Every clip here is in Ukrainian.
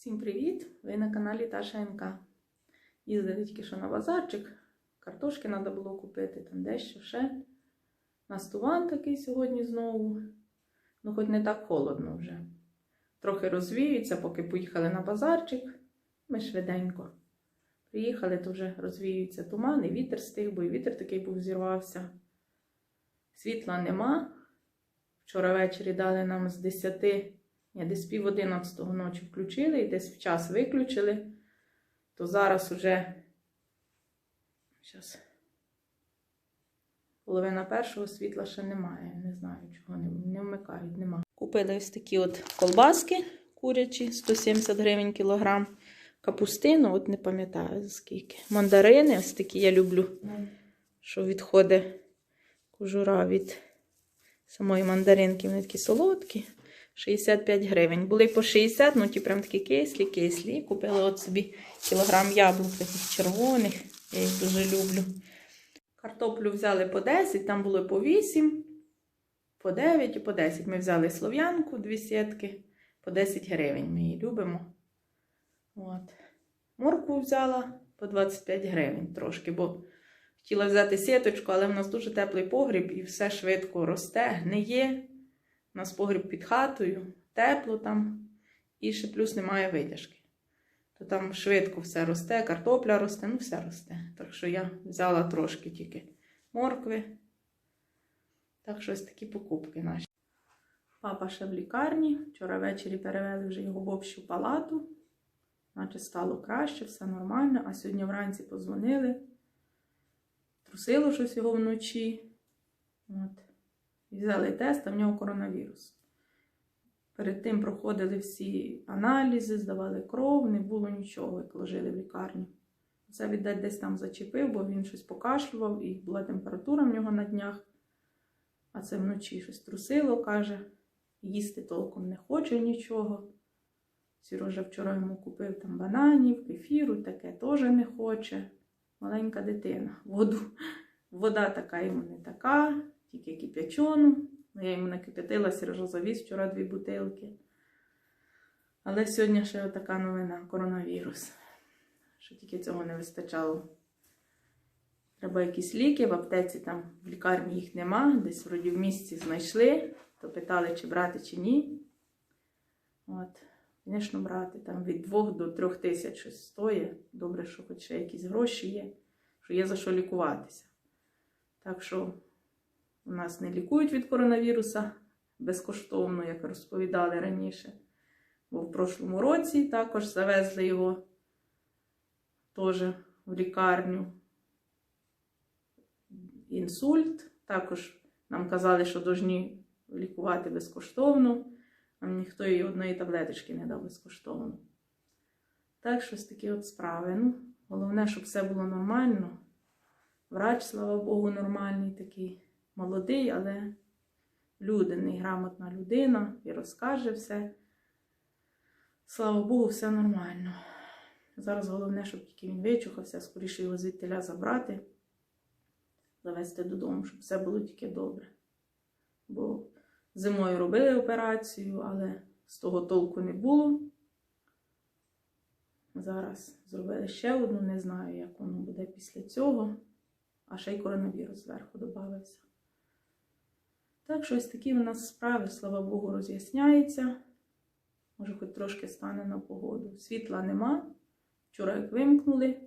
Всім привіт! Ви на каналі Таша НК. Їздили тільки що на базарчик. Картошки треба було купити, там дещо ще. Настуван такий сьогодні знову. Ну, хоч не так холодно вже. Трохи розвіюється, поки поїхали на базарчик. Ми швиденько. Приїхали, то вже розвіюється туман, і вітер стих, бо і вітер такий був зірвався. Світла нема. Вчора ввечері дали нам з 10 ні, десь пів одинадцятого ночі включили і десь в час виключили, то зараз уже зараз половина першого світла ще немає. Не знаю, чого не, не вмикають, нема. Купили ось такі от колбаски курячі, 170 гривень кілограм. Капустину, от не пам'ятаю за скільки. Мандарини, ось такі я люблю, що відходить кожура від самої мандаринки. Вони такі солодкі. 65 гривень. Були по 60, ну ті прям такі кислі, кислі. Купили от собі кілограм яблук таких червоних. Я їх дуже люблю. Картоплю взяли по 10, там було по 8, по 9 і по 10. Ми взяли слов'янку, дві сітки, по 10 гривень. Ми її любимо. От. Моркву взяла по 25 гривень трошки, бо хотіла взяти сіточку, але в нас дуже теплий погріб і все швидко росте, гниє. У нас погріб під хатою, тепло там, і ще плюс немає витяжки. То там швидко все росте, картопля росте, ну все росте. Так що я взяла трошки тільки моркви. Так що ось такі покупки наші. Папа ще в лікарні. Вчора ввечері перевели вже його в общу палату. Наче стало краще, все нормально. А сьогодні вранці позвонили. Трусило щось його вночі. От. Взяли тест, а в нього коронавірус. Перед тим проходили всі аналізи, здавали кров, не було нічого, як ложили в лікарню. Це віддать десь там зачепив, бо він щось покашлював і була температура в нього на днях. А це вночі щось трусило, каже, їсти толком не хоче нічого. Сережа вчора йому купив там бананів, кефіру, таке теж не хоче. Маленька дитина. Воду. Вода така йому не така тільки кип'ячону. Я йому накип'ятила, Сережа вчора дві бутилки. Але сьогодні ще така новина коронавірус. Що тільки цього не вистачало. Треба якісь ліки, в аптеці там в лікарні їх нема, десь вроді в місті знайшли, то питали, чи брати, чи ні. От, звісно, брати там від 2 до 3 тисяч щось стоїть. Добре, що хоч ще якісь гроші є, що є за що лікуватися. Так що. Нас не лікують від коронавіруса безкоштовно, як розповідали раніше. Бо в прошлому році також завезли його теж в лікарню. Інсульт. Також нам казали, що повинні лікувати безкоштовно. Нам ніхто їй одної таблеточки не дав безкоштовно. Так, щось такі от справи. Ну, Головне, щоб все було нормально. Врач, слава Богу, нормальний такий молодий, але людяний, грамотна людина і розкаже все. Слава Богу, все нормально. Зараз головне, щоб тільки він вичухався, скоріше його звідтиля забрати, завести додому, щоб все було тільки добре. Бо зимою робили операцію, але з того толку не було. Зараз зробили ще одну, не знаю, як воно буде після цього, а ще й коронавірус зверху додався. Так що ось такі в нас справи, слава Богу, роз'ясняються. Може, хоч трошки стане на погоду. Світла нема. Вчора як вимкнули,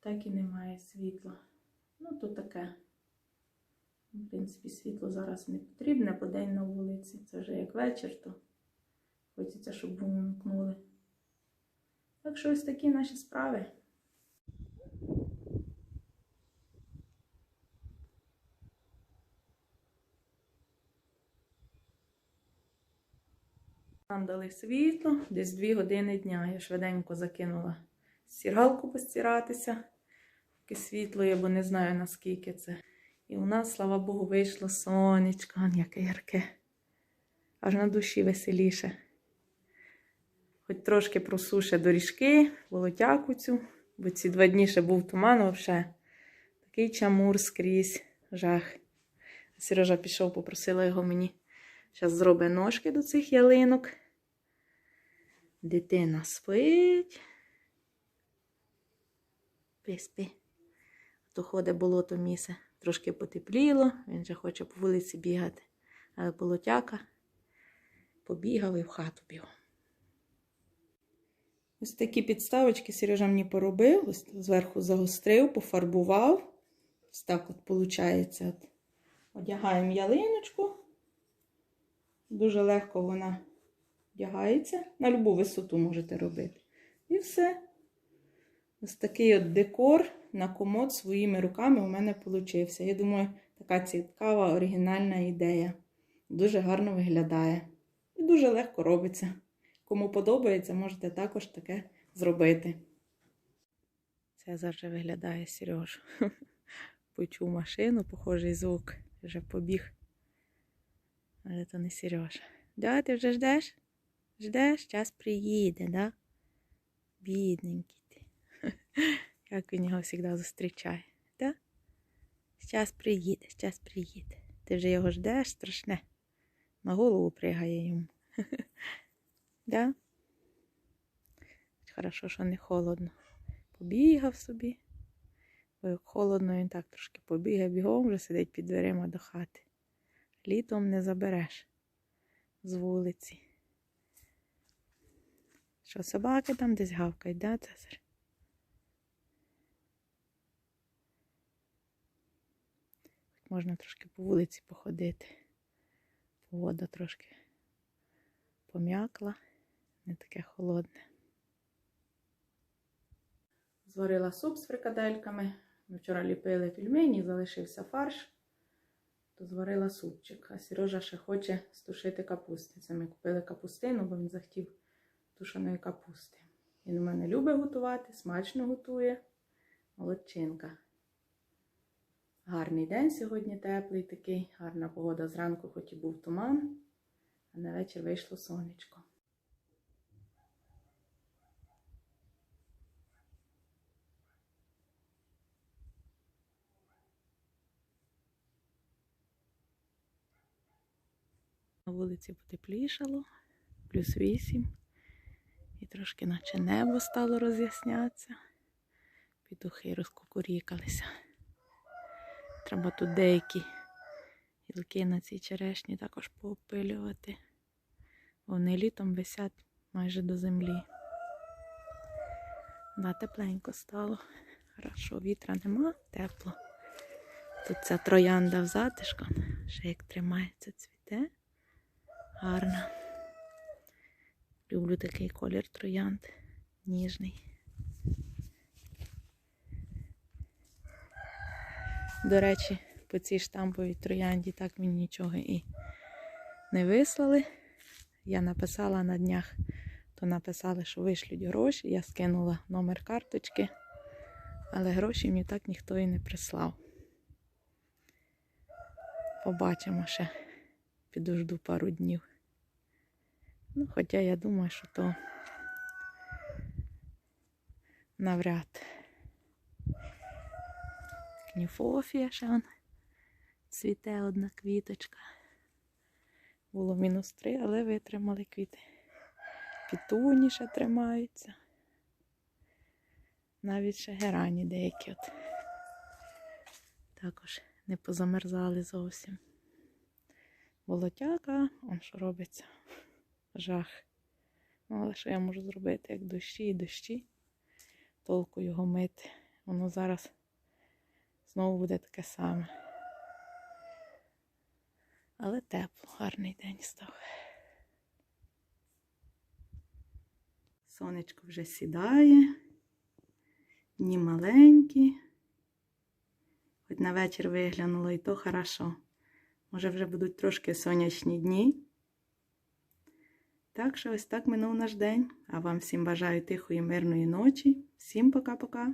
так і немає світла. Ну, то таке. В принципі, світло зараз не потрібне, бо день на вулиці. Це вже як вечір, то хочеться, щоб вимкнули. Так що ось такі наші справи. Нам дали світло, десь 2 години дня. Я швиденько закинула стиралку постиратися, поки світло є, бо не знаю наскільки це. І у нас, слава Богу, вийшло сонечко, яке ярке. Аж на душі веселіше. Хоч трошки просуше доріжки, волотяку цю, бо ці два дні ще був туман взагалі. Такий чамур скрізь, жах. Сережа пішов, попросила його мені. Зараз зробить ножки до цих ялинок. Дитина спить. Спи, спи. То ходить болото місе. Трошки потепліло, він же хоче по вулиці бігати. Але болотяка побігав і в хату бігав. Ось такі підставочки Сережа мені поробив, ось зверху загострив, пофарбував. Ось так от виходить. Одягаємо ялиночку. Дуже легко вона вдягається. На будь-яку висоту можете робити. І все. Ось такий от декор на комод своїми руками у мене вийшов. Я думаю, така цікава оригінальна ідея. Дуже гарно виглядає. І дуже легко робиться. Кому подобається, можете також таке зробити. Це завжди виглядає Сереж. Почув машину, похожий звук. Вже побіг. Але то не Сережа. Да, ти вже ждеш? Ждеш, час приїде, да? Бідненький ти. Як він його завжди зустрічає, да? Щас приїде, щас приїде. Ти вже його ждеш страшне. На голову пригає йому. Да? Хорошо, що не холодно. Побігав собі. Бо як холодно, він так трошки побігає, бігом вже сидить під дверима до хати. Літом не забереш з вулиці. Що, собаки там десь гавкають, да, Цезар? Можна трошки по вулиці походити. Погода трошки пом'якла, не таке холодне. Зварила суп з фрикадельками. Ми вчора ліпили пельмені, залишився фарш, то зварила супчик. А Сережа ще хоче стушити капусти. Ми купили капустину, бо він захотів тушеної капусти. Він у мене любить готувати, смачно готує. Молодчинка. Гарний день сьогодні теплий такий, гарна погода зранку, хоч і був туман, а на вечір вийшло сонечко. На вулиці потеплішало, плюс 8. І трошки наче небо стало роз'яснятися. Петухи розкукурікалися. Треба тут деякі гілки на цій черешні також поопилювати. Вони літом висять майже до землі. Да, тепленько стало. Хорошо, вітра нема, тепло. Тут ця троянда в затишком, ще як тримається, цвіте. Гарно. Люблю такий колір троянд, ніжний. До речі, по цій штамповій троянді так мені нічого і не вислали. Я написала на днях, то написали, що вишлють гроші. Я скинула номер карточки, але гроші мені так ніхто і не прислав. Побачимо ще, підожду пару днів. Ну, хоча я думаю, що то навряд. Кніфофія ще он цвіте одна квіточка. Було мінус три, але витримали квіти. Пітуні ще тримаються. Навіть ще герані деякі от. Також не позамерзали зовсім. Волотяка, он що робиться? Жах. Ну, але що я можу зробити, як дощі і дощі, толку його мити. Воно зараз знову буде таке саме. Але тепло, гарний день став. Сонечко вже сідає, дні маленькі. Хоч на вечір виглянуло і то хорошо. Може, вже будуть трошки сонячні дні. Так що ось так минув наш день. А вам всім бажаю тихої, мирної ночі. Всім пока-пока.